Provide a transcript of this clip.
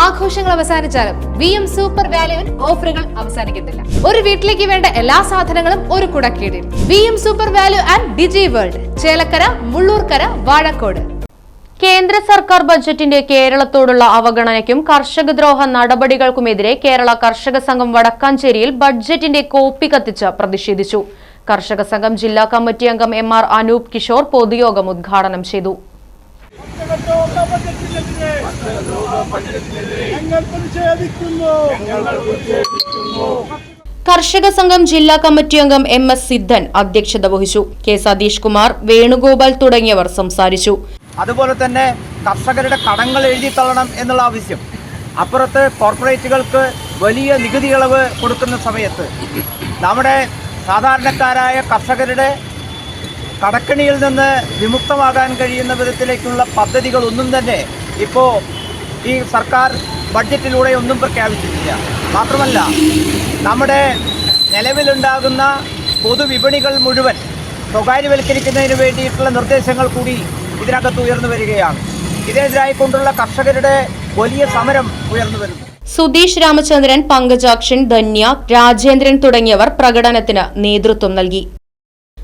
ആഘോഷങ്ങൾ അവസാനിച്ചാലും V M super വാല്യുവിൽ ഓഫറുകൾ അവസാനിക്കുന്നില്ല. ഒരു വീട്ടിലേക്ക് വേണ്ട എല്ലാ സാധനങ്ങളും ഒരു കുടക്കീടിൽ. V M super value and digi world Chelakkara Mullurkara Vazhakode. കേന്ദ്ര സർക്കാർ ബജറ്റിന്റെ കേരളത്തോടുള്ള അവഗണനയ്ക്കും കർഷകദ്രോഹ നടപടികൾക്കുമെതിരെ കേരള കർഷക സംഘം വടക്കാഞ്ചേരിയിൽ ബഡ്ജറ്റിന്റെ കോപ്പി കത്തിച്ച് പ്രതിഷേധിച്ചു. കർഷക സംഘം ജില്ലാ കമ്മിറ്റി അംഗം എം ആർ അനൂപ് കിഷോർ പൊതുയോഗം ഉദ്ഘാടനം ചെയ്തു. ഞങ്ങൾ പ്രതിഷേധിക്കുന്നു കർഷക സംഘം ജില്ലാ കമ്മിറ്റി അംഗം എം എസ് സിദ്ധൻ അധ്യക്ഷത വഹിച്ചു. കെ സതീഷ് കുമാർ വേണുഗോപാൽ തുടങ്ങിയവർ സംസാരിച്ചു. അതുപോലെ തന്നെ കർഷകരുടെ കടങ്ങൾ എഴുതി തള്ളണം എന്നുള്ള ആവശ്യം. അപ്പുറത്ത് കോർപ്പറേറ്റുകൾക്ക് വലിയ നികുതി ഇളവ് കൊടുക്കുന്ന സമയത്ത് നമ്മുടെ സാധാരണക്കാരായ കർഷകരുടെ കടക്കണിയിൽ നിന്ന് വിമുക്തമാകാൻ കഴിയുന്ന വിധത്തിലേക്കുള്ള പദ്ധതികളൊന്നും തന്നെ ഇപ്പോൾ ഈ സർക്കാർ ബഡ്ജറ്റിലൂടെ ഒന്നും പ്രഖ്യാപിച്ചിട്ടില്ല. മാത്രമല്ല നമ്മുടെ നിലവിലുണ്ടാകുന്ന പൊതുവിപണികൾ മുഴുവൻ സ്വകാര്യവൽക്കരിക്കുന്നതിന് വേണ്ടിയിട്ടുള്ള നിർദ്ദേശങ്ങൾ കൂടി ഇതിനകത്ത് ഉയർന്നു വരികയാണ്. ഇതിനെതിരായിക്കൊണ്ടുള്ള കർഷകരുടെ വലിയ സമരം ഉയർന്നു വരുന്നു. സുധീഷ് രാമചന്ദ്രൻ പങ്കജാക്ഷൻ ധന്യ രാജേന്ദ്രൻ തുടങ്ങിയവർ പ്രകടനത്തിന് നേതൃത്വം നൽകി.